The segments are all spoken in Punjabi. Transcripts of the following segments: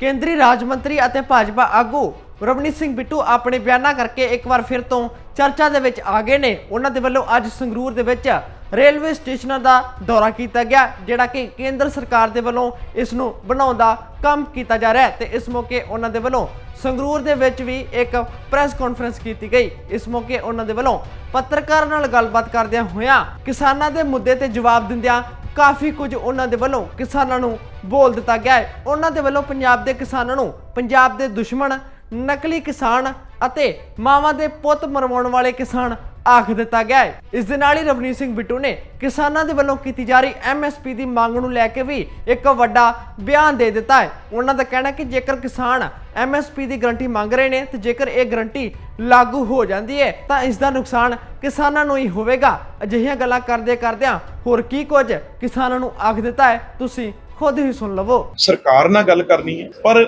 ਕੇਂਦਰੀ ਰਾਜ ਮੰਤਰੀ ਅਤੇ ਭਾਜਪਾ ਆਗੂ ਰਵਨੀਤ ਸਿੰਘ ਬਿੱਟੂ ਆਪਣੇ ਬਿਆਨਾਂ ਕਰਕੇ ਇੱਕ ਵਾਰ ਫਿਰ ਤੋਂ ਚਰਚਾ ਦੇ ਵਿੱਚ ਆ ਗਏ ਨੇ। ਉਹਨਾਂ ਦੇ ਵੱਲੋਂ ਅੱਜ ਸੰਗਰੂਰ ਦੇ ਵਿੱਚ ਰੇਲਵੇ ਸਟੇਸ਼ਨਾਂ ਦਾ ਦੌਰਾ ਕੀਤਾ ਗਿਆ, ਜਿਹੜਾ ਕਿ ਕੇਂਦਰ ਸਰਕਾਰ ਦੇ ਵੱਲੋਂ ਇਸ ਨੂੰ ਬਣਾਉਣ ਦਾ ਕੰਮ ਕੀਤਾ ਜਾ ਰਿਹਾ ਹੈ ਤੇ ਇਸ ਮੌਕੇ ਉਹਨਾਂ ਦੇ ਵੱਲੋਂ ਸੰਗਰੂਰ ਦੇ ਵਿੱਚ ਵੀ ਇੱਕ ਪ੍ਰੈਸ ਕਾਨਫਰੰਸ ਕੀਤੀ ਗਈ। ਇਸ ਮੌਕੇ ਉਹਨਾਂ ਦੇ ਵੱਲੋਂ ਪੱਤਰਕਾਰਾਂ ਨਾਲ ਗੱਲਬਾਤ ਕਰਦਿਆਂ ਹੋਇਆਂ ਕਿਸਾਨਾਂ ਦੇ ਮੁੱਦੇ ਤੇ ਜਵਾਬ ਦਿੰਦਿਆਂ ਕਾਫੀ ਕੁਝ ਉਹਨਾਂ ਦੇ ਵੱਲੋਂ ਕਿਸਾਨਾਂ ਨੂੰ ਬੋਲ ਦਿੱਤਾ ਗਿਆ ਹੈ। ਉਹਨਾਂ ਦੇ ਵੱਲੋਂ ਪੰਜਾਬ ਦੇ ਕਿਸਾਨਾਂ ਨੂੰ, ਪੰਜਾਬ ਦੇ ਦੁਸ਼ਮਣ, ਨਕਲੀ ਕਿਸਾਨ ਅਤੇ ਮਾਵਾਂ ਦੇ ਪੁੱਤ ਮਰਵਾਉਣ ਵਾਲੇ ਕਿਸਾਨ ਆਖ ਦਿੱਤਾ ਗਿਆ ਹੈ। ਇਸ ਦੇ ਨਾਲ ਹੀ ਰਵਨੀਤ ਸਿੰਘ ਬਿੱਟੂ ਨੇ ਕਿਸਾਨਾਂ ਦੇ ਵੱਲੋਂ ਕੀਤੀ ਜਾ ਰਹੀ ਐਮਐਸਪੀ ਦੀ ਮੰਗ ਨੂੰ ਲੈ ਕੇ ਵੀ ਇੱਕ ਵੱਡਾ ਬਿਆਨ ਦੇ ਦਿੱਤਾ ਹੈ। ਉਹਨਾਂ ਦਾ ਕਹਿਣਾ ਕਿ ਜੇਕਰ ਕਿਸਾਨ ਐਮਐਸਪੀ ਦੀ ਗਰੰਟੀ ਮੰਗ ਰਹੇ ਨੇ ਤੇ ਜੇਕਰ ਇਹ ਗਰੰਟੀ ਲਾਗੂ ਹੋ ਜਾਂਦੀ ਹੈ, ਤਾਂ ਇਸ ਦਾ ਨੁਕਸਾਨ ਕਿਸਾਨਾਂ ਨੂੰ ਹੀ ਹੋਵੇਗਾ। ਅਜਿਹੀਆਂ ਗੱਲਾਂ ਕਰਦੇ ਕਰਦਿਆਂ ਹੋਰ ਕੀ ਕੁਝ ਕਿਸਾਨਾਂ ਨੂੰ ਆਖ ਦਿੱਤਾ ਹੈ, ਤੁਸੀਂ ਖੁਦ ਹੀ ਸੁਣ ਲਵੋ। ਸਰਕਾਰ ਨਾਲ ਗੱਲ ਕਰਨੀ ਹੈ, ਪਰ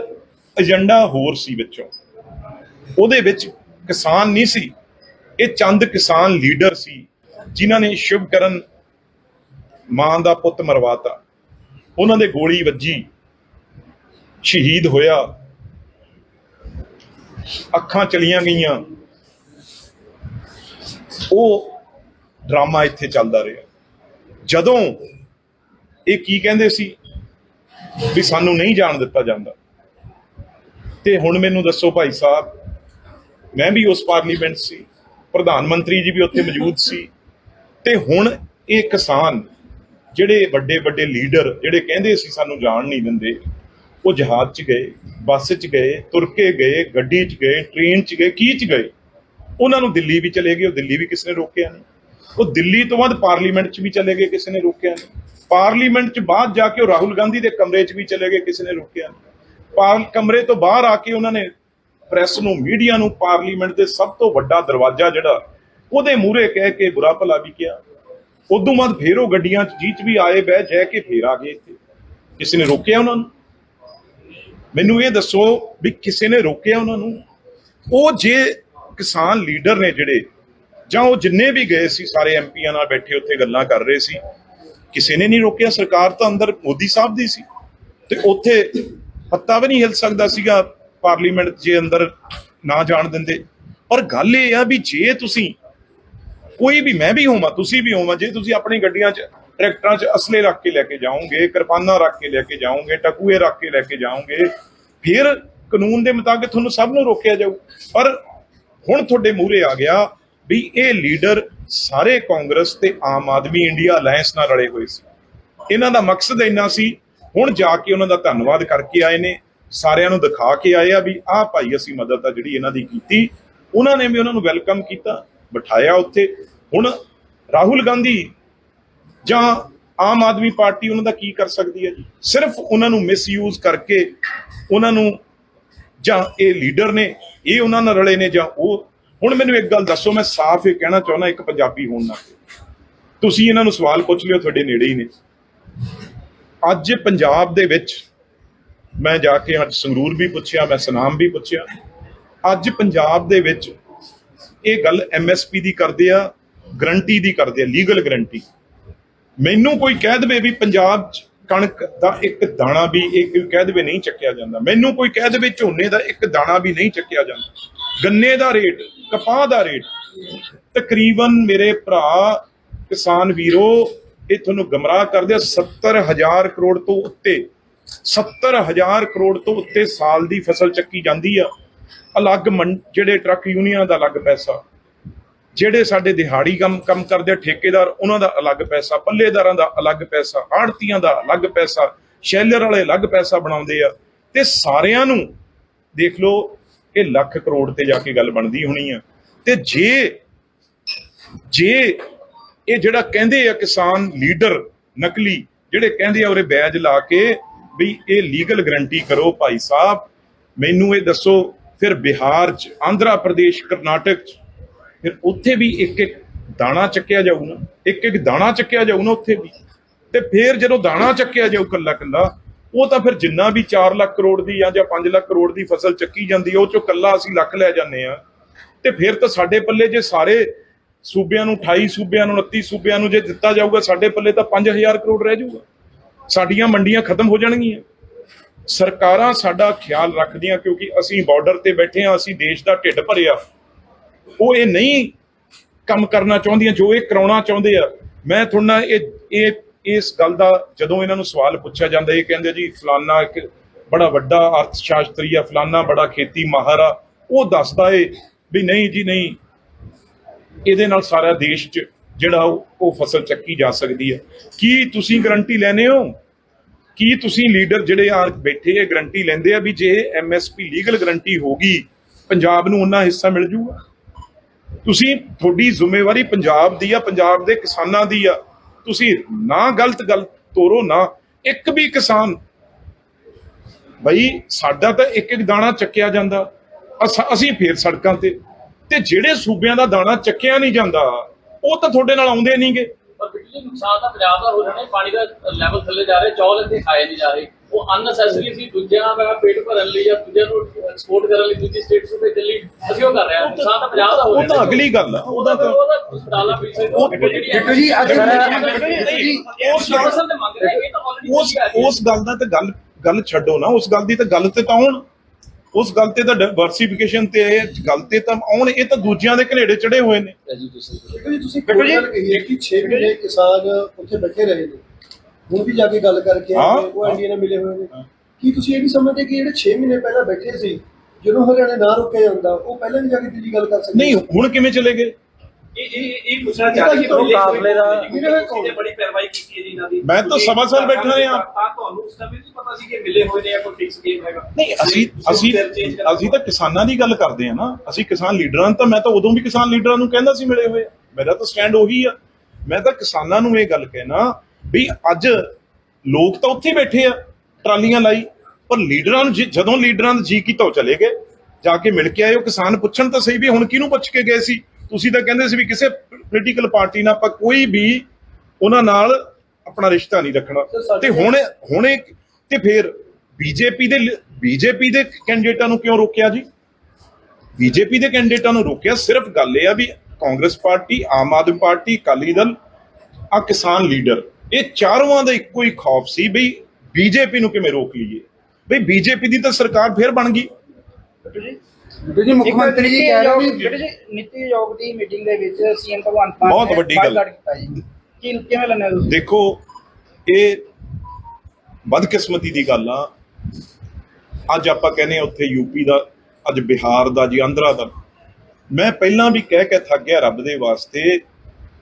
ਏਜੰਡਾ ਹੋਰ ਸੀ ਵਿੱਚੋਂ। ਉਹਦੇ ਵਿੱਚ ਕਿਸਾਨ ਨਹੀਂ ਸੀ। ਇਹ ਚੰਦ ਕਿਸਾਨ ਲੀਡਰ ਸੀ, ਜਿਨ੍ਹਾਂ ਨੇ ਸ਼ੁਭਕਰਨ ਮਾਂ ਦਾ ਪੁੱਤ ਮਰਵਾਤਾ। ਉਹਨਾਂ ਦੇ ਗੋਲੀ ਵੱਜੀ, ਸ਼ਹੀਦ ਹੋਇਆ। ਅੱਖਾਂ ਚਲੀਆਂ ਗਈਆਂ। ਉਹ ਡਰਾਮਾ ਇੱਥੇ ਚੱਲਦਾ ਰਿਹਾ। ਜਦੋਂ ਇਹ ਕੀ ਕਹਿੰਦੇ ਸੀ ਵੀ ਸਾਨੂੰ ਨਹੀਂ ਜਾਣ ਦਿੱਤਾ ਜਾਂਦਾ। ਤੇ ਹੁਣ ਮੈਨੂੰ ਦੱਸੋ ਭਾਈ ਸਾਹਿਬ, ਮੈਂ ਵੀ ਉਸ ਪਾਰਲੀਮੈਂਟ ਸੀ। ਪ੍ਰਧਾਨ ਮੰਤਰੀ ਜੀ ਵੀ ਉੱਥੇ ਮੌਜੂਦ ਸੀ। ਤੇ ਹੁਣ ਇਹ ਕਿਸਾਨ ਜਿਹੜੇ ਵੱਡੇ ਵੱਡੇ ਲੀਡਰ ਜਿਹੜੇ ਕਹਿੰਦੇ ਸੀ ਸਾਨੂੰ ਜਾਣ ਨਹੀਂ ਦਿੰਦੇ, ਉਹ ਜਹਾਜ਼ 'ਚ ਗਏ, ਬੱਸ 'ਚ ਗਏ, ਤੁਰ ਕੇ ਗਏ, ਗੱਡੀ 'ਚ ਗਏ ਟ੍ਰੇਨ 'ਚ ਗਏ, ਕੀ 'ਚ ਗਏ? ਉਹਨਾਂ ਨੂੰ ਦਿੱਲੀ ਵੀ ਚਲੇ ਗਏ, ਉਹ ਦਿੱਲੀ ਵੀ ਕਿਸੇ ਨੇ ਰੋਕਿਆ ਨਹੀਂ। ਉਹ ਦਿੱਲੀ ਤੋਂ ਬਾਅਦ ਪਾਰਲੀਮੈਂਟ 'ਚ ਵੀ ਚਲੇ ਗਏ, ਕਿਸੇ ਨੇ ਰੋਕਿਆ ਨਹੀਂ। ਪਾਰਲੀਮੈਂਟ 'ਚ ਬਾਅਦ ਜਾ ਕੇ ਉਹ ਰਾਹੁਲ ਗਾਂਧੀ ਦੇ ਕਮਰੇ 'ਚ ਵੀ ਚਲੇ ਗਏ, ਕਿਸੇ ਨੇ ਰੋਕਿਆ ਨਹੀਂ। ਪਾਰ ਕਮਰੇ ਤੋਂ ਬਾਹਰ ਆ ਕੇ ਉਹਨਾਂ ਨੇ ਪ੍ਰੈਸ ਨੂੰ ਮੀਡੀਆ ਨੂੰ ਪਾਰਲੀਮੈਂਟ ਦੇ ਸਭ ਤੋਂ ਵੱਡਾ ਦਰਵਾਜ਼ਾ ਜਿਹੜਾ, ਉਹਦੇ ਮੂਹਰੇ ਕਹਿ ਕੇ ਬੁਰਾ ਭਲਾ ਵੀ ਕਿਹਾ। ਉਦੋਂ ਬਾਅਦ ਫੇਰ ਉਹ ਗੱਡੀਆਂ 'ਚ ਜੀਚ ਵੀ ਆਏ ਬਹਿ ਜਾ ਕੇ ਫੇਰ ਆ ਗਏ ਇੱਥੇ। ਕਿਸੇ ਨੇ ਰੋਕਿਆ ਉਹਨਾਂ ਨੂੰ? ਮੈਨੂੰ ਇਹ ਦੱਸੋ ਵੀ ਕਿਸੇ ਨੇ ਰੋਕਿਆ ਉਹਨਾਂ ਨੂੰ? ਉਹ ਜੇ ਕਿਸਾਨ ਲੀਡਰ ਨੇ ਜਿਹੜੇ, ਜਾਂ ਉਹ ਜਿੰਨੇ ਵੀ ਗਏ ਸੀ, ਸਾਰੇ ਐਮਪੀਆਂ ਨਾਲ ਬੈਠੇ ਉੱਥੇ ਗੱਲਾਂ ਕਰ ਰਹੇ ਸੀ, ਕਿਸੇ ਨੇ ਨਹੀਂ ਰੋਕਿਆ? ਸਰਕਾਰ ਤਾਂ ਅੰਦਰ ਮੋਦੀ ਸਾਹਿਬ ਦੀ ਸੀ। ਤੇ ਉੱਥੇ ਪੱਤਾ ਵੀ ਨਹੀਂ ਹਿਲ ਸਕਦਾ ਸੀਗਾ। ਪਾਰਲੀਮੈਂਟ ਜੇ ਅੰਦਰ ਨਾ ਜਾਣ ਦਿੰਦੇ। ਪਰ ਗੱਲ ਇਹ ਆ ਵੀ ਜੇ ਤੁਸੀਂ ਕੋਈ ਵੀ ਮੈਂ ਵੀ ਹੋਵਾਂ, ਤੁਸੀਂ ਵੀ ਹੋਵਾਂ, ਜੇ ਤੁਸੀਂ ਆਪਣੀ ਗੱਡੀਆਂ 'ਚ, ਟਰੈਕਟਰਾਂ 'ਚ ਅਸਲੇ ਰੱਖ ਕੇ ਲੈ ਕੇ ਜਾਓਗੇ, ਕਿਰਪਾਨਾਂ ਰੱਖ ਕੇ ਲੈ ਕੇ ਜਾਓਗੇ, ਟਕੂਏ ਰੱਖ ਕੇ ਲੈ ਕੇ ਜਾਓਗੇ, ਫਿਰ ਕਾਨੂੰਨ ਦੇ ਮੁਤਾਬਕ ਤੁਹਾਨੂੰ ਸਭ ਨੂੰ ਰੋਕਿਆ ਜਾਊ। ਪਰ ਹੁਣ ਤੁਹਾਡੇ ਮੂਹਰੇ ਆ ਗਿਆ ਵੀ ਇਹ ਲੀਡਰ ਸਾਰੇ ਕਾਂਗਰਸ ਤੇ ਆਮ ਆਦਮੀ ਇੰਡੀਆ ਅਲਾਈਅੰਸ ਨਾਲ ਰਲੇ ਹੋਏ ਸੀ। ਇਹਨਾਂ ਦਾ ਮਕਸਦ ਇੰਨਾ ਸੀ, ਹੁਣ ਜਾ ਕੇ ਉਹਨਾਂ ਦਾ ਧੰਨਵਾਦ ਕਰਕੇ ਆਏ ਨੇ ਸਾਰਿਆਂ ਨੂੰ ਦਿਖਾ ਕੇ ਆਏ ਆ ਵੀ ਆਹ ਭਾਈ ਅਸੀਂ ਮਦਦ ਆ ਜਿਹੜੀ ਇਹਨਾਂ ਦੀ ਕੀਤੀ, ਉਹਨਾਂ ਨੇ ਵੀ ਉਹਨਾਂ ਨੂੰ ਵੈਲਕਮ ਕੀਤਾ, ਬਿਠਾਇਆ ਉੱਥੇ। ਹੁਣ ਰਾਹੁਲ ਗਾਂਧੀ ਜਾਂ ਆਮ ਆਦਮੀ ਪਾਰਟੀ ਉਹਨਾਂ ਦਾ ਕੀ ਕਰ ਸਕਦੀ ਹੈ ਜੀ? ਸਿਰਫ ਉਹਨਾਂ ਨੂੰ ਮਿਸਯੂਜ਼ ਕਰਕੇ ਉਹਨਾਂ ਨੂੰ ਜਾਂ ਇਹ ਲੀਡਰ ਨੇ, ਇਹ ਉਹਨਾਂ ਨਾਲ ਰਲੇ ਨੇ ਜਾਂ ਉਹ। ਹੁਣ ਮੈਨੂੰ ਇੱਕ ਗੱਲ ਦੱਸੋ, ਮੈਂ ਸਾਫ਼ ਇਹ ਕਹਿਣਾ ਚਾਹੁੰਦਾ ਇੱਕ ਪੰਜਾਬੀ ਹੋਣ ਨਾਲ। ਤੁਸੀਂ ਇਹਨਾਂ ਨੂੰ ਸਵਾਲ ਪੁੱਛ ਲਿਓ, ਤੁਹਾਡੇ ਨੇੜੇ ਹੀ ਨੇ। ਅੱਜ ਪੰਜਾਬ ਦੇ ਵਿੱਚ ਮੈਂ ਜਾ ਕੇ ਅੱਜ ਸੰਗਰੂਰ ਵੀ ਪੁੱਛਿਆ, ਮੈਂ ਸਨਾਮ ਵੀ ਪੁੱਛਿਆ। ਅੱਜ ਪੰਜਾਬ ਦੇ ਵਿੱਚ ਇਹ ਗੱਲ ਐਮਐਸਪੀ ਦੀ ਕਰਦੇ ਆ, ਗਰੰਟੀ ਦੀ ਕਰਦੇ ਆ, ਲੀਗਲ ਗਰੰਟੀ। ਮੈਨੂੰ ਕੋਈ ਕਹਿ ਦੇਵੇ ਵੀ ਪੰਜਾਬ 'ਚ ਕਣਕ ਦਾ ਇੱਕ ਦਾਣਾ ਵੀ ਇਹ ਕੋਈ ਕਹਿ ਦੇਵੇ ਨਹੀਂ ਚੱਕਿਆ ਜਾਂਦਾ। ਮੈਨੂੰ ਕੋਈ ਕਹਿ ਦੇਵੇ ਝੋਨੇ ਦਾ ਇੱਕ ਦਾਣਾ ਵੀ ਨਹੀਂ ਚੱਕਿਆ ਜਾਂਦਾ। ਗੰਨੇ ਦਾ ਰੇਟ, ਕਪਾਹ ਦਾ ਰੇਟ, ਤਕਰੀਬਨ ਮੇਰੇ ਭਰਾ, ਕਿਸਾਨ ਵੀਰੋ, ਇਹ ਤੁਹਾਨੂੰ ਗਮਰਾਹ ਕਰਦੇ ਆ 70000 ਕਰੋੜ ਤੋਂ ਉੱਤੇ। 70000 ਕਰੋੜ ਤੋਂ ਉੱਤੇ ਸਾਲ ਦੀ ਫਸਲ ਚੱਕੀ ਜਾਂਦੀ ਆ। ਅਲੱਗ ਮੰਡ- ਜਿਹੜੇ ਟਰੱਕ ਯੂਨੀਅਨਾਂ ਦਾ ਅਲੱਗ ਪੈਸਾ। ਜਿਹੜੇ ਸਾਡੇ ਦਿਹਾੜੀ ਕੰਮ ਕੰਮ ਕਰਦੇ ਆ, ਠੇਕੇਦਾਰ, ਉਹਨਾਂ ਦਾ ਅਲੱਗ ਪੈਸਾ, ਪੱਲੇਦਾਰਾਂ ਦਾ ਅਲੱਗ ਪੈਸਾ, ਆੜਤੀਆਂ ਦਾ ਅਲੱਗ ਪੈਸਾ, ਸ਼ੈਲਰ ਵਾਲੇ ਅਲੱਗ ਪੈਸਾ ਬਣਾਉਂਦੇ ਆ। ਤੇ ਸਾਰਿਆਂ ਨੂੰ ਦੇਖ ਲਓ, ਇਹ ਲੱਖ ਕਰੋੜ ਤੇ ਜਾ ਕੇ ਗੱਲ ਬਣਦੀ ਹੋਣੀ ਆ। ਤੇ ਜੇ ਜੇ ਇਹ ਜਿਹੜਾ ਕਹਿੰਦੇ ਆ ਕਿਸਾਨ ਲੀਡਰ ਨਕਲੀ, ਜਿਹੜੇ ਕਹਿੰਦੇ ਆ ਉਰੇ ਬੈਜ ਲਾ ਕੇ ਵੀ ਇਹ ਲੀਗਲ ਗਰੰਟੀ ਕਰੋ ਭਾਈ ਸਾਹਿਬ। ਮੈਨੂੰ ਇਹ ਦੱਸੋ, ਫਿਰ ਬਿਹਾਰ ਚ, ਆਂਧਰਾ ਪ੍ਰਦੇਸ਼, ਕਰਨਾਟਕ ਚ, ਫਿਰ ਉੱਥੇ ਵੀ ਇੱਕ ਇੱਕ ਦਾਣਾ ਚੱਕਿਆ ਜਾਊ ਨਾ, ਇੱਕ ਇੱਕ ਦਾਣਾ ਚੱਕਿਆ ਜਾਊ ਨਾ ਉੱਥੇ ਵੀ। ਤੇ ਫਿਰ ਜਦੋਂ ਦਾਣਾ ਚੱਕਿਆ ਜਾਊ ਕੱਲਾ ਕੱਲਾ, ਉਹ ਤਾਂ ਫਿਰ ਜਿੰਨਾ ਵੀ 4 ਲੱਖ ਕਰੋੜ ਦੀ ਜਾਂ ਜਾਂ 5 ਲੱਖ ਕਰੋੜ ਦੀ ਫਸਲ ਚੱਕੀ ਜਾਂਦੀ ਉਹ ਚੋਂ ਕੱਲਾ ਅਸੀਂ ਲੱਖ ਲੈ ਜਾਂਦੇ ਆ। ਤੇ ਫਿਰ ਤਾਂ ਸਾਡੇ ਪੱਲੇ ਜੇ ਸਾਰੇ ਸੂਬਿਆਂ ਨੂੰ 28 ਸੂਬਿਆਂ ਨੂੰ 29 ਸੂਬਿਆਂ ਨੂੰ ਜੇ ਦਿੱਤਾ ਜਾਊਗਾ, ਸਾਡੇ ਪੱਲੇ ਤਾਂ 5000 ਕਰੋੜ ਰਹਿ ਜਾਊਗਾ। ਸਾਡੀਆਂ ਮੰਡੀਆਂ ਖਤਮ ਹੋ ਜਾਣਗੀਆਂ। ਸਰਕਾਰਾਂ ਸਾਡਾ ਖਿਆਲ ਰੱਖਦੀਆਂ ਕਿਉਂਕਿ ਅਸੀਂ ਬਾਰਡਰ ਤੇ ਬੈਠੇ ਆ ਅਸੀਂ ਦੇਸ਼ ਦਾ ਢਿੱਡ ਭਰਿਆ। ਉਹ ਇਹ ਨਹੀਂ ਕੰਮ ਕਰਨਾ ਚਾਹੁੰਦੀਆਂ, ਜੋ ਇਹ ਕਰਾਉਣਾ ਚਾਹੁੰਦੇ ਆ। ਮੈਂ ਤੁਹਾਡਾ ਇਹ ਇਹ, ਇਸ ਗੱਲ ਦਾ ਜਦੋਂ ਇਹਨਾਂ ਨੂੰ ਸਵਾਲ ਪੁੱਛਿਆ ਜਾਂਦਾ, ਇਹ ਕਹਿੰਦੇ ਜੀ, ਫਲਾਨਾ ਇੱਕ ਬੜਾ ਵੱਡਾ ਅਰਥ ਸ਼ਾਸਤਰੀ ਆ, ਫਲਾਨਾ ਬੜਾ ਖੇਤੀ ਮਾਹਰ ਆ। ਉਹ ਦੱਸਦਾ ਏ ਵੀ ਨਹੀਂ ਜੀ, ਨਹੀਂ। ਇਹਦੇ ਨਾਲ ਸਾਰਾ ਦੇਸ਼ 'ਚ ਜਿਹੜਾ ਉਹ ਫਸਲ ਚੱਕੀ ਜਾ ਸਕਦੀ ਹੈ। ਕੀ ਤੁਸੀਂ ਗਰੰਟੀ ਲੈਨੇ ਹੋ? ਕੀ ਤੁਸੀਂ ਲੀਡਰ ਜਿਹੜੇ ਆ ਬੈਠੇ ਆ ਗਰੰਟੀ ਲੈਂਦੇ ਆ ਵੀ ਜੇ ਐਮਐਸਪੀ ਲੀਗਲ ਗਰੰਟੀ ਹੋਗੀ ਪੰਜਾਬ ਨੂੰ ਉਹਨਾਂ ਹਿੱਸਾ ਮਿਲ ਜੂਗਾ? ਤੁਸੀਂ ਤੁਹਾਡੀ ਜ਼ਿੰਮੇਵਾਰੀ ਪੰਜਾਬ ਦੀ ਆ, ਪੰਜਾਬ ਦੇ ਕਿਸਾਨਾਂ ਦੀ ਆ। ਤੁਸੀਂ ਨਾ ਗਲਤ ਗੱਲ ਤੋਰੋ ਨਾ, ਇੱਕ ਵੀ ਕਿਸਾਨ। ਬਈ, ਸਾਡਾ ਤਾਂ ਇੱਕ ਇੱਕ ਦਾਣਾ ਚੱਕਿਆ ਜਾਂਦਾ। ਅਸ- ਅਸੀਂ ਫੇਰ ਸੜਕਾਂ ਤੇ ਤੇ ਜਿਹੜੇ ਸੂਬਿਆਂ ਦਾ ਦਾਣਾ ਚੱਕਿਆ ਨਹੀਂ ਜਾਂਦਾ ਉਹ ਤਾਂ ਤੁਹਾਡੇ ਨਾਲ ਆਉਂਦੇ ਨਹੀਂਗੇ। ਪਰ ਬਿਜਲੀ ਨੁਕਸਾਨ ਤਾਂ ਪੰਜਾਬ ਦਾ ਹੋ ਜਾਣਾ ਹੈ ਪਾਣੀ ਦਾ ਲੈਵਲ ਥੱਲੇ ਜਾ ਰਿਹਾ ਚੌਲ ਇੱਥੇ ਖਾਏ ਨਹੀਂ ਜਾ ਰਹੇ। ਉਹ ਅਨਨੈਸੈਸਰੀ ਸੀ ਦੂਜਿਆਂ ਦਾ ਪੇਟ ਭਰਨ ਲਈ ਜਾਂ ਦੂਜਿਆਂ ਨੂੰ ਐਕਸਪੋਰਟ ਕਰਨ ਲਈ ਦੂਜੀ ਸਟੇਟਸ ਨੂੰ ਭੇਜਣ ਲਈ ਅਸੀਂ ਉਹ ਕਰ ਰਹੇ ਹਾਂ। ਨੁਕਸਾਨ ਤਾਂ ਪੰਜਾਬ ਦਾ ਹੋ ਉਹ ਜਾਣਾ ਤਾਂ ਅਗਲੀ ਗੱਲ ਆ। ਉਹਦਾ ਉਹਦਾ ਤਾਂ ਤਾਂ ਉਹਦਾ ਡਾਲਾ ਪੀਸੇ ਉਹ- ਬਿੱਟੂ ਜੀ, ਅੱਜ- ਨਹੀਂ, ਉਸ ਉਸ ਫਸਲ ਤੇ ਮੰਗ ਰਹੇ ਇਹ ਤਾਂ already ਉਸ ਠੀਕ ਹੈ। ਉਸ ਗੱਲ ਦਾ ਤਾਂ ਗੱਲ ਗੱਲ ਛੱਡੋ ਨਾ ਉਸ ਗੱਲ ਦੀ ਤਾਂ ਗੱਲ ਤੇ ਤਾਂ ਆਉਣ ਉਸ ਗੱਲ ਤੇ ਤਾਂ ਡਾਈਵਰਸਿਫਿਕੇਸ਼ਨ ਤੇ ਇਹ ਗੱਲ ਤੇ ਤਾਂ ਆਉਣ ਇਹ ਤਾਂ ਦੂਜਿਆਂ ਦੇ ਘਨੇੜੇ ਚੜੇ ਹੋਏ ਨੇ Education ਤੇ। ਦੇਖੋ ਜੀ ਤੁਸੀਂ ਬਿਲਕੁਲ ਕੋਈ ਜੀ। ਗੱਲ ਕਹੀ ਹੈ ਕਿ 6 ਮਹੀਨੇ ਕਿਸਾਨ ਉੱਥੇ ਬੈਠੇ ਰਹੇ ਨੇ ਹੁਣ ਵੀ ਜਾ ਕੇ ਗੱਲ ਕਰਕੇ ਆਏ ਹਾਂ। ਨੇ, ਉਹ ਇੰਡੀਆ ਨਾਲ ਮਿਲੇ ਹੋਏ ਨੇ ਕੀ ਤੁਸੀਂ ਇਹ ਨਹੀਂ ਸਮਝਦੇ ਕਿ ਜਿਹੜੇ 6 ਮਹੀਨੇ ਪਹਿਲਾਂ ਬੈਠੇ ਸੀ ਜਦੋਂ ਹਰਿਆਣੇ ਨਾ ਰੁਕਿਆ ਜਾਂਦਾ ਉਹ ਪਹਿਲਾਂ ਵੀ ਜਾ ਕੇ ਦਿੱਲੀ ਗੱਲ ਕਰ ਸਕਦੇ ਨਹੀਂ ਹੁਣ ਕਿਵੇਂ ਚਲੇ ਗਏ ਇਹ ਇਹ ਇਹ ਪੁੱਛਣਾ ਚਾਹ ਰਹੀ ਕਿ ਮੁਕਾਬਲੇ ਦਾ- ਇਹਨੇ ਬੜੀ ਪੈਰਵਾਈ ਕੀਤੀ ਹੈ ਜੀ ਇਹਨਾਂ ਦੀ। ਮੈਂ ਤਾਂ ਸਵਾ ਸਾਲ ਬੈਠਾ ਰਿਹਾ। ਤਾਂ ਤੁਹਾਨੂੰ ਉਸ ਸਮੇਂ ਨਹੀਂ ਪਤਾ ਸੀ ਕਿ ਮਿਲੇ ਹੋਏ ਨੇ ਜਾਂ ਕੋਈ ਫਿਕਸ ਗੇਮ ਹੈਗਾ। ਨਹੀਂ ਅਸੀਂ ਅਸੀਂ ਅਸੀਂ ਤਾਂ ਕਿਸਾਨਾਂ ਦੀ ਗੱਲ ਕਰਦੇ ਆ ਨਾ। ਅਸੀਂ ਕਿਸਾਨ ਲੀਡਰਾਂ ਨੂੰ ਤਾਂ ਮੈਂ ਤਾਂ ਉਦੋਂ ਵੀ ਕਿਸਾਨ ਲੀਡਰਾਂ ਨੂੰ ਕਹਿੰਦਾ ਸੀ ਮਿਲੇ ਹੋਏ। ਆ। ਮੇਰਾ ਤਾਂ ਸਟੈਂਡ ਉਹੀ ਆ। ਮੈਂ ਤਾਂ ਕਿਸਾਨਾਂ ਨੂੰ ਇਹ ਗੱਲ ਕਹਿਣਾ ਵੀ ਅੱਜ ਲੋਕ ਤਾਂ ਉੱਥੇ ਬੈਠੇ ਆ ਟਰਾਲੀਆਂ ਲਾਈ। ਪਰ ਲੀਡਰਾਂ ਨੂੰ ਜੀ- ਜਦੋਂ ਲੀਡਰਾਂ ਦਾ ਜੀ ਕੀਤਾ ਉਹ ਚਲੇ ਗਏ। ਜਾ ਕੇ ਮਿਲ ਕੇ ਆਏ। ਉਹ ਕਿਸਾਨ ਪੁੱਛਣ ਤਾਂ ਸਹੀ ਵੀ ਹੁਣ ਕਿਹਨੂੰ ਪੁੱਛ ਕੇ ਗਏ ਸੀ? ਤੁਸੀਂ ਤਾਂ ਕਹਿੰਦੇ ਸੀ ਵੀ ਕਿਸੇ ਪੋਲੀਟੀਕਲ ਪਾਰਟੀ ਨਾਲ ਆਪਾਂ ਕੋਈ ਵੀ ਉਹਨਾਂ ਨਾਲ ਆਪਣਾ ਰਿਸ਼ਤਾ ਨਹੀਂ ਰੱਖਣਾ। ਤੇ ਹੁਣ ਹੁਣ ਤੇ ਫਿਰ ਬੀਜੇਪੀ ਦੇ ਬੀਜੇਪੀ ਦੇ ਕੈਂਡੀਡੇਟਾਂ ਨੂੰ ਕਿਉਂ ਰੋਕਿਆ ਜੀ? ਬੀਜੇਪੀ ਦੇ ਕੈਂਡੀਡੇਟਾਂ ਨੂੰ ਰੋਕਿਆ ਸਿਰਫ ਗੱਲ ਇਹ ਆ ਵੀ ਕਾਂਗਰਸ ਪਾਰਟੀ ਆਮ ਆਦਮੀ ਪਾਰਟੀ ਅਕਾਲੀ ਦਲ ਆ ਕਿਸਾਨ ਲੀਡਰ ਇਹ ਚਾਰੋਂ ਦਾ ਇੱਕੋ ਹੀ ਖੌਫ ਸੀ ਬਈ ਬੀਜੇਪੀ ਨੂੰ ਕਿਵੇਂ ਰੋਕ ਲਈਏ? ਬਈ ਬੀਜੇਪੀ ਦੀ ਤਾਂ ਸਰਕਾਰ ਫੇਰ ਬਣ ਗਈ। ਬਿੱਟੂ ਜੀ ਮੁੱਖ ਮੰਤਰੀ ਜੀ ਕਹਿ ਰਹੇ ਵੀ ਬਿੱਟੂ ਜੀ ਨੀਤੀ ਆਯੋਗ ਦੀ ਮੀਟਿੰਗ ਦੇ ਵਿੱਚ ਸੀਐਮ ਭਗਵੰਤ ਮਾਨ ਬਹੁਤ ਵੱਡੀ ਗੱਲ। boycott ਕੀਤਾ ਜੀ। ਕੀ ਕਿਵੇਂ ਲੈਣੇ ਤੁਸੀਂ? ਦੇਖੋ ਇਹ ਬਦਕਿਸਮਤੀ ਦੀ ਗੱਲ ਆ। ਅੱਜ ਆਪਾਂ ਕਹਿੰਦੇ ਆ ਉੱਥੇ ਯੂਪੀ ਦਾ ਅੱਜ ਬਿਹਾਰ ਦਾ ਜੀ ਆਂਧਰਾ ਦਾ। ਮੈਂ ਪਹਿਲਾਂ ਵੀ ਕਹਿ ਕੇ ਥੱਕ ਗਿਆ ਰੱਬ ਦੇ ਵਾਸਤੇ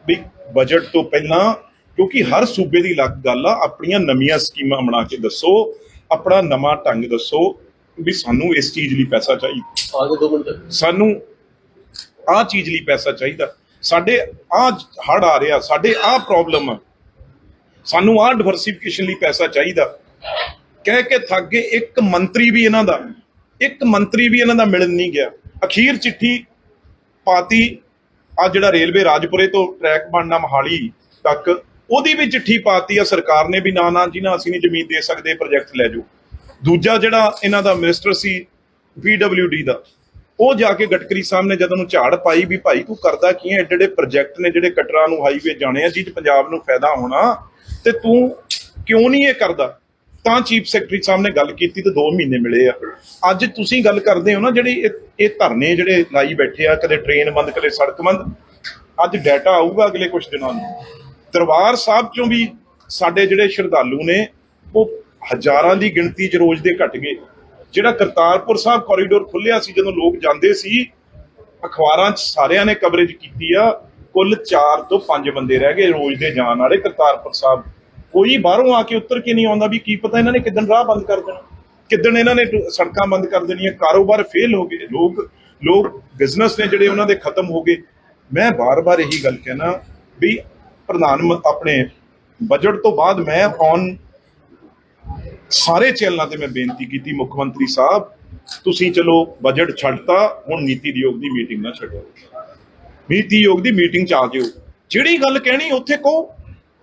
ਵੀ ਬਜਟ ਤੋਂ ਪਹਿਲਾਂ ਕਿਉਂਕਿ ਹਰ ਸੂਬੇ ਦੀ ਅਲੱਗ ਗੱਲ ਆ ਆਪਣੀਆਂ ਨਵੀਆਂ ਸਕੀਮਾਂ ਬਣਾ ਕੇ ਦੱਸੋ ਆਪਣਾ ਨਵਾਂ ਢੰਗ ਦੱਸੋ। ਵੀ ਸਾਨੂੰ ਇਸ ਚੀਜ਼ ਲਈ ਪੈਸਾ ਚਾਹੀਦਾ। ਆਗੇ ਦੋ ਮਿੰਟ। ਸਾਨੂੰ ਆਹ ਚੀਜ਼ ਲਈ ਪੈਸਾ ਚਾਹੀਦਾ। ਸਾਡੇ ਆਹ ਹੜ ਆ ਰਿਹਾ ਸਾਡੇ ਆਹ ਪ੍ਰੋਬਲਮ ਆ। ਸਾਨੂੰ ਆਹ ਡਿਵਰਸਿਫਿਕੇਸ਼ਨ ਲਈ ਪੈਸਾ ਚਾਹੀਦਾ। ਕਹਿ ਕੇ ਥੱਕ ਗਏ ਇੱਕ ਮੰਤਰੀ ਵੀ ਇਹਨਾਂ ਦਾ ਇੱਕ ਮੰਤਰੀ ਵੀ ਇਹਨਾਂ ਦਾ ਮਿਲਣ ਨਹੀਂ ਗਿਆ। ਅਖੀਰ ਚਿੱਠੀ ਪਾਤੀ ਆ ਜਿਹੜਾ ਰੇਲਵੇ ਰਾਜਪੁਰੇ ਤੋਂ ਟਰੈਕ ਬਣਨਾ ਮਹਾਲੀ ਤੱਕ ਉਹਦੀ ਵੀ ਚਿੱਠੀ ਪਾਤੀ ਆ ਸਰਕਾਰ ਨੇ ਵੀ ਨਾ ਨਾ ਜੀ ਨਾ ਅਸੀਂ ਨਹੀਂ ਜ਼ਮੀਨ ਦੇ ਸਕਦੇ ਪ੍ਰੋਜੈਕਟ ਲੈ ਜਾਓ। ਦੂਜਾ ਜਿਹੜਾ ਇਹਨਾਂ ਦਾ ਮਿਨਿਸਟਰ ਸੀ ਪੀਡਬਲਯੂਡੀ ਦਾ, ਉਹ ਜਾ ਕੇ ਗਟਕਰੀ ਸਾਹਿਬ ਨੇ ਜਦੋਂ ਨੂੰ ਝਾੜ ਪਾਈ ਵੀ ਭਾਈ ਤੂੰ ਕਰਦਾ ਕੀ ਹੈ ਏਡੇ ਏਡੇ ਪ੍ਰੋਜੈਕਟ ਨੇ ਜਿਹੜੇ ਕਟਰਾਂ ਨੂੰ ਹਾਈਵੇ ਜਾਣੇ ਆ ਜਿਹ ਪੰਜਾਬ ਨੂੰ ਫਾਇਦਾ ਹੋਣਾ, ਤੇ ਤੂੰ ਕਿਉਂ ਨਹੀਂ ਇਹ ਕਰਦਾ? ਤਾਂ ਚੀਫ ਸੈਕਟਰੀ ਸਾਹਿਬ ਨੇ ਗੱਲ ਕੀਤੀ ਤੇ 2 ਮਹੀਨੇ ਮਿਲੇ ਆ। ਅੱਜ ਤੁਸੀਂ ਗੱਲ ਕਰਦੇ ਹੋ ਨਾ ਜਿਹੜੀ ਇਹ ਧਰਨੇ ਜਿਹੜੇ ਲਾਈ ਬੈਠੇ ਆ, ਕਦੇ ਟ੍ਰੇਨ ਬੰਦ, ਕਦੇ ਸੜਕ ਬੰਦ, ਅੱਜ ਡਾਟਾ ਆਊਗਾ ਅਗਲੇ ਕੁਝ ਦਿਨਾਂ ਨੂੰ। ਦਰਬਾਰ ਸਾਹਿਬ ਚੋਂ ਵੀ ਸਾਡੇ ਜਿਹੜੇ ਸ਼ਰਧਾਲੂ ਨੇ, ਉਹ ਹਜ਼ਾਰਾਂ ਦੀ ਗਿਣਤੀ 'ਚ ਰੋਜ਼ ਦੇ ਘਟ ਗਏ। ਜਿਹੜਾ ਕਰਤਾਰਪੁਰ ਸਾਹਿਬ ਕੋਰੀਡੋਰ ਖੁੱਲਿਆ ਸੀ, ਜਦੋਂ ਲੋਕ ਜਾਂਦੇ ਸੀ, ਅਖਬਾਰਾਂ 'ਚ ਸਾਰਿਆਂ ਨੇ ਕਵਰੇਜ ਕੀਤੀ ਆ। ਕੁੱਲ 4 ਤੋਂ 5 ਬੰਦੇ ਰਹਿ ਗਏ ਰੋਜ਼ ਦੇ ਜਾਣ ਵਾਲੇ ਕਰਤਾਰਪੁਰ ਸਾਹਿਬ। ਕੋਈ ਬਾਹਰੋਂ ਆ ਕੇ ਉੱਤਰ ਕੇ ਨਹੀਂ ਆਉਂਦਾ ਵੀ ਕੀ ਪਤਾ ਇਹਨਾਂ ਨੇ ਕਿਦਣ ਰਾਹ ਬੰਦ ਕਰ ਦੇਣਾ। ਕਿਦਣ ਇਹਨਾਂ ਨੇ ਸੜਕਾਂ ਬੰਦ ਕਰ ਦੇਣੀਆਂ, ਕਾਰੋਬਾਰ ਫੇਲ ਹੋ ਗਏ। ਲੋਕ ਲੋਕ ਬਿਜ਼ਨਸ ਨੇ ਜਿਹੜੇ ਉਹਨਾਂ ਦੇ ਖਤਮ ਹੋ ਗਏ। ਮੈਂ ਬਾਰ-ਬਾਰ ਇਹੀ ਗੱਲ ਕਹਿਣਾ ਵੀ ਪ੍ਰਧਾਨ ਆਪਣੇ ਬਜਟ ਤੋਂ ਬਾਅਦ ਮੈਂ ਔਨ ਸਾਰੇ ਚੈਨਲਾਂ ਤੇ ਮੈਂ ਬੇਨਤੀ ਕੀਤੀ, ਮੁੱਖ ਮੰਤਰੀ ਸਾਹਿਬ, ਤੁਸੀਂ ਚਲੋ ਬਜਟ ਛੱਡਤਾ, ਹੁਣ ਨੀਤੀ ਆਯੋਗ ਦੀ ਮੀਟਿੰਗ ਨਾ ਛੱਡੋ। ਨੀਤੀ ਆਯੋਗ ਦੀ ਮੀਟਿੰਗ ਚ ਆ ਜਿਓ। ਜਿਹੜੀ ਗੱਲ ਕਹਿਣੀ, ਉੱਥੇ ਕਹੋ।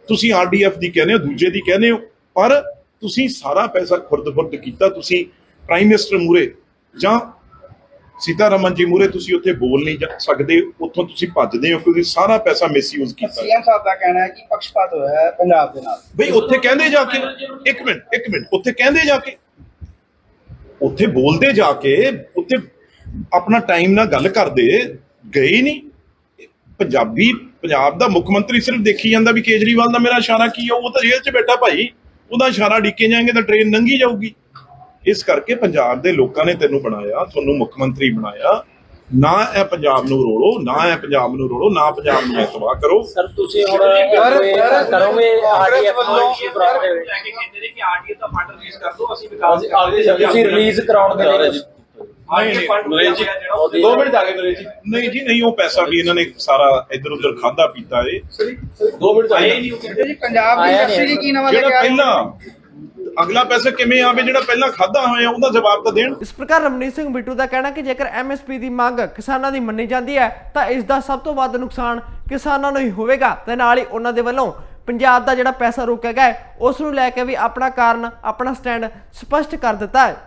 ਤੁਸੀਂ ਆਰਡੀਐਫ ਦੀ ਕਹਿੰਦੇ ਹੋ, ਦੂਜੇ ਦੀ ਕਹਿੰਦੇ ਹੋ, ਪਰ ਤੁਸੀਂ ਸਾਰਾ ਪੈਸਾ ਖੁਰਦ-ਖੁਰਦ ਕੀਤਾ, ਤੁਸੀਂ ਪ੍ਰਾਈਮ ਮਿਨਿਸਟਰ ਮੂਰੇ ਜਾਂ ਸੀਤਾਰਮਨ ਜੀ ਮੂਰੇ ਤੁਸੀਂ ਉੱਥੇ ਬੋਲ ਨਹੀਂ ਜਾ ਸਕਦੇ ਉੱਥੋਂ ਤੁਸੀਂ ਭੱਜਦੇ ਹੋ ਕਿਉਂਕਿ ਸਾਰਾ ਪੈਸਾ ਮਿਸਯੂਜ਼ ਕੀਤਾ। ਸੀਐਮ ਸਾਹਿਬ ਦਾ ਕਹਿਣਾ ਹੈ ਕਿ ਪੱਖਪਾਤ ਹੋਇਆ ਹੈ ਪੰਜਾਬ ਦੇ ਨਾਲ। ਬਈ ਉੱਥੇ ਕਹਿੰਦੇ ਜਾ ਕੇ ਇੱਕ ਮਿੰਟ ਇੱਕ ਮਿੰਟ ਉੱਥੇ ਕਹਿੰਦੇ ਜਾ ਕੇ ਉੱਥੇ ਬੋਲਦੇ ਜਾ ਕੇ ਉੱਥੇ ਆਪਣਾ ਟਾਈਮ ਨਾਲ ਗੱਲ ਕਰਦੇ ਗਏ ਹੀ ਨਹੀਂ। ਪੰਜਾਬੀ ਪੰਜਾਬ ਦਾ ਮੁੱਖ ਮੰਤਰੀ ਸਿਰਫ ਦੇਖੀ ਜਾਂਦਾ ਵੀ ਕੇਜਰੀਵਾਲ ਦਾ ਮੇਰਾ ਇਸ਼ਾਰਾ ਕੀ ਆ ਉਹ ਤਾਂ ਜੇਲ੍ਹ 'ਚ ਬੈਠਾ ਭਾਈ ਉਹਦਾ ਇਸ਼ਾਰਾ ਡਿੱਕੇ ਜਾਏਗੇ ਤਾਂ ਟ੍ਰੇਨ ਲੰਘੀ ਜਾਊਗੀ। ਇਸ ਕਰਕੇ ਪੰਜਾਬ ਦੇ ਲੋਕਾਂ ਨੇ ਤੈਨੂੰ ਬਣਾਇਆ ਤੁਹਾਨੂੰ ਮੁੱਖ ਮੰਤਰੀ ਬਣਾਇਆ। ਨਾ ਇਹ ਪੰਜਾਬ ਨੂੰ ਰੋਲੋ ਨਾ ਇਹ ਪੰਜਾਬ ਨੂੰ ਰੋਲੋ ਨਾ ਪੰਜਾਬ ਨੂੰ ਤਬਾਹ ਕਰੋ। ਸਰ ਤੁਸੀਂ ਹੁਣ ਕਰੋਗੇ ਆਰਡੀਐਫ ਵੱਲੋਂ ਕਹਿੰਦੇ ਨੇ ਕਿ ਆਰਡੀਐਫ ਦਾ ਫੰਡ ਰਿਲੀਜ਼ ਕਰ ਦਿਓ ਅਸੀਂ ਵਿਕਾਸ ਤੁਸੀਂ ਰਿਲੀਜ਼ ਕਰਾਉਣ ਦੇ ਲਈ ਜੀ, ਜਿਹੜਾ ਦੋ ਮਿੰਟ ਜਾ ਕੇ ਨਰੇਸ਼ ਜੀ। ਨਹੀਂ ਜੀ ਨਹੀਂ ਉਹ ਪੈਸਾ ਵੀ ਇਹਨਾਂ ਨੇ ਸਾਰਾ ਇੱਧਰ ਉੱਧਰ ਖਾਦਾ ਪੀਤਾ ਏ। ਦੋ ਮਿੰਟ ਆਏ ਜਾਏ ਨਹੀਂ। ਉਹ ਬਿੱਟੂ ਜੀ ਪੰਜਾਬ ਦੀ ਇੰਡਸਟਰੀ ਕੀ ਨਵਾਂ ਲੈ ਜਿਹੜਾ ਪਹਿਲਾਂ ਅਗਲਾ ਪੈਸਾ ਕਿਵੇਂ ਆਵੇ ਜਿਹੜਾ ਪਹਿਲਾਂ ਖਾਦਾ ਹੋਇਆ ਉਹਦਾ ਜਵਾਬ ਤਾਂ ਦੇਣ। ਇਸ ਪ੍ਰਕਾਰ ਰਮਨੀਤ ਸਿੰਘ ਬਿੱਟੂ ਦਾ ਕਹਿਣਾ ਕਿ ਜੇਕਰ ਐਮਐਸਪੀ ਦੀ ਮੰਗ ਕਿਸਾਨਾਂ ਦੀ ਮੰਨੀ ਜਾਂਦੀ ਹੈ ਤਾਂ ਇਸ ਦਾ ਸਭ ਤੋਂ ਵੱਧ ਨੁਕਸਾਨ ਕਿਸਾਨਾਂ ਨੂੰ ਹੀ ਹੋਵੇਗਾ। ਤੇ ਨਾਲ ਹੀ ਉਹਨਾਂ ਦੇ ਵੱਲੋਂ ਪੰਜਾਬ ਦਾ ਜਿਹੜਾ ਪੈਸਾ ਰੋਕਿਆ ਗਿਆ ਹੈ, ਉਸ ਨੂੰ ਲੈ ਕੇ ਵੀ ਆਪਣਾ ਕਾਰਨ ਆਪਣਾ ਸਟੈਂਡ ਸਪਸ਼ਟ ਕਰ ਦਿੱਤਾ ਹੈ।